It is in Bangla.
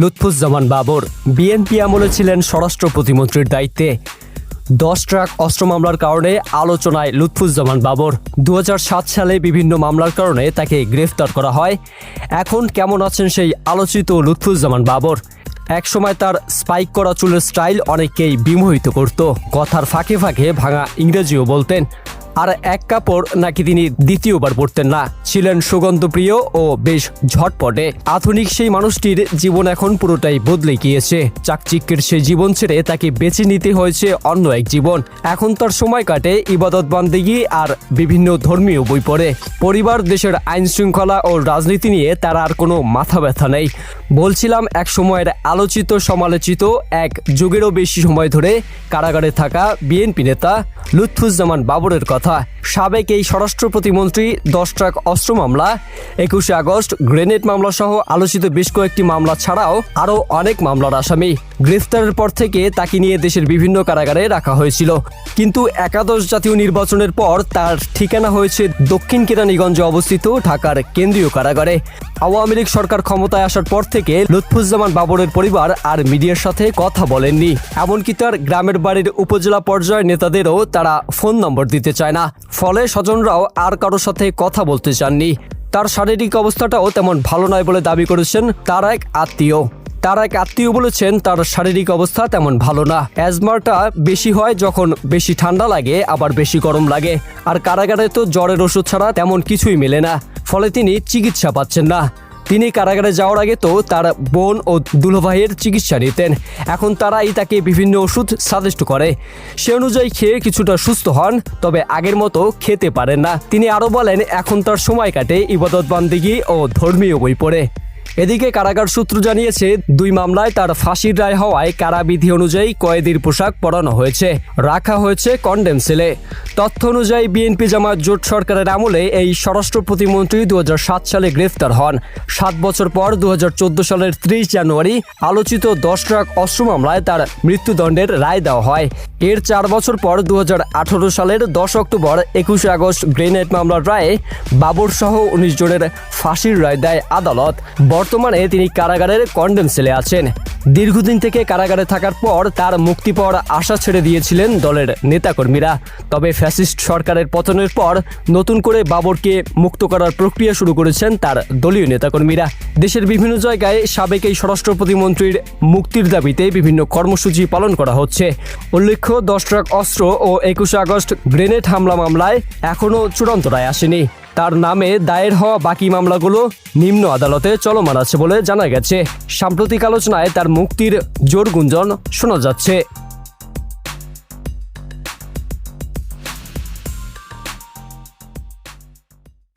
লুৎফুজ্জামান বাবর বিএনপি আমলে ছিলেন স্বরাষ্ট্র প্রতিমন্ত্রীর দায়িত্বে। দশ ট্রাক অস্ত্র মামলার কারণে আলোচনায় লুৎফুজ্জামান বাবর। দু হাজার সাত সালে বিভিন্ন মামলার কারণে তাকে গ্রেফতার করা হয়। এখন কেমন আছেন সেই আলোচিত লুৎফুজ্জামান বাবর? একসময় তার স্পাইক করা চুলের স্টাইল অনেককেই বিমোহিত করত। কথার ফাঁকে ফাঁকে ভাঙা ইংরেজিও বলতেন আর এক কাপড় নাকি তিনি দ্বিতীয়বার পড়তেন না। ছিলেন সুগন্ধপ্রিয় ও বেশ ঝটপটে। আধুনিক সেই মানুষটির জীবন এখন পুরোটাই বদলে গিয়েছে। চাকচিক্যের সেই জীবন ছেড়ে তাকে বেছে নিতে হয়েছে অন্য এক জীবন। এখন তার সময় কাটে ইবাদত বান্দেগি আর বিভিন্ন ধর্মীয় বই পড়ে। পরিবার, দেশের আইন শৃঙ্খলা ও রাজনীতি নিয়ে তার আর কোনো মাথা ব্যথা নেই। বলছিলাম, এক সময়ের আলোচিত, সমালোচিত এক যুগেরও বেশি সময় ধরে কারাগারে থাকা বিএনপি নেতা লুৎফুজ্জামান বাবরের কথা। কথা সাবেক এই স্বরাষ্ট্র প্রতিমন্ত্রী, দশ ট্রাক অস্ত্র মামলা, একুশে আগস্ট গ্রেনেড মামলা সহ আলোচিত বেশ কয়েকটি মামলা ছাড়াও আরও অনেক মামলার আসামি। গ্রেফতারের পর থেকে তাকে নিয়ে দেশের বিভিন্ন কারাগারে রাখা হয়েছিল। কিন্তু একাদশ জাতীয় নির্বাচনের পর তার ঠিকানা হয়েছে দক্ষিণ কেরানীগঞ্জে অবস্থিত ঢাকার কেন্দ্রীয় কারাগারে। আওয়ামী লীগ সরকার ক্ষমতায় আসার পর থেকে লুৎফুজ্জামান বাবরের পরিবার আর মিডিয়ার সাথে কথা বলেননি। এমনকি তার গ্রামের বাড়ির উপজেলা পর্যায়ের নেতাদেরও তারা ফোন নম্বর দিতে চায় না। ফলে স্বজনরাও আর কারোর সাথে কথা বলতে চাননি। তার শারীরিক অবস্থাটাও তেমন ভালো নয় বলে দাবি করেছেন তার এক আত্মীয়। তার এক আত্মীয় বলেছেন তার শারীরিক অবস্থা তেমন ভালো না। অ্যাজমাটা বেশি হয় যখন বেশি ঠান্ডা লাগে, আবার বেশি গরম লাগে। আর কারাগারে তো জ্বরের ওষুধ ছাড়া তেমন কিছুই মেলে না। ফলে তিনি চিকিৎসা পাচ্ছেন না। তিনি কারাগারে যাওয়ার আগে তো তার বোন ও দুলভাইয়ের চিকিৎসা নিতেন। এখন তারাই তাকে বিভিন্ন ওষুধ সাজেস্ট করে। সে অনুযায়ী খেয়ে কিছুটা সুস্থ হন, তবে আগের মতো খেতে পারেন না। তিনি আরও বলেন, এখন তার সময় কাটে ইবাদত বান্দিগি ও ধর্মীয় বই পড়ে। এদিকে কারাগার সূত্র জানিয়েছে, দুই মামলায় তার ফাঁসির রায় হওয়ায় কারাবিধি অনুযায়ী কয়েদির পোশাক পরানো হয়েছে, রাখা হয়েছে কন্ডেম সেলে। তথ্য অনুযায়ী বিএনপি জামাত জোট সরকারের আমলে এই স্বরাষ্ট্র প্রতিমন্ত্রী দু হাজার সাত সালে গ্রেফতার হন। সাত বছর পর দু হাজার চোদ্দ সালের ত্রিশ জানুয়ারি আলোচিত দশ ট্রাক অস্ত্র মামলায় তার মৃত্যুদণ্ডের রায় দেওয়া হয়। এর চার বছর পর দু হাজার আঠারো সালের দশ অক্টোবর একুশে আগস্ট গ্রেনেড মামলার রায়ে বাবর সহ উনিশ জনের ফাঁসির রায় দেয় আদালত। বর্তমানে তিনি কারাগারের কন্ডেম সেলে আছেন। দীর্ঘদিন থেকে কারাগারে থাকার পর তার মুক্তি পাওয়ার আশা ছেড়ে দিয়েছিলেন দলের নেতাকর্মীরা। তবে ফ্যাসিস্ট সরকারের পতনের পর নতুন করে বাবরকে মুক্ত করার প্রক্রিয়া শুরু করেছেন তার দলীয় নেতাকর্মীরা। দেশের বিভিন্ন জায়গায় সাবেক এই স্বরাষ্ট্র প্রতিমন্ত্রীর মুক্তির দাবিতে বিভিন্ন কর্মসূচি পালন করা হচ্ছে। উল্লেখ্য, দশ ট্রাক অস্ত্র ও একুশে আগস্ট গ্রেনেড হামলা মামলায় এখনও চূড়ান্ত রায় আসেনি। তার নামে দায়ের হওয়া বাকি মামলাগুলো নিম্ন আদালতে চলমান আছে বলে জানা গেছে। সাম্প্রতিক আলোচনায় তার মুক্তির জোর গুঞ্জন শোনা যাচ্ছে।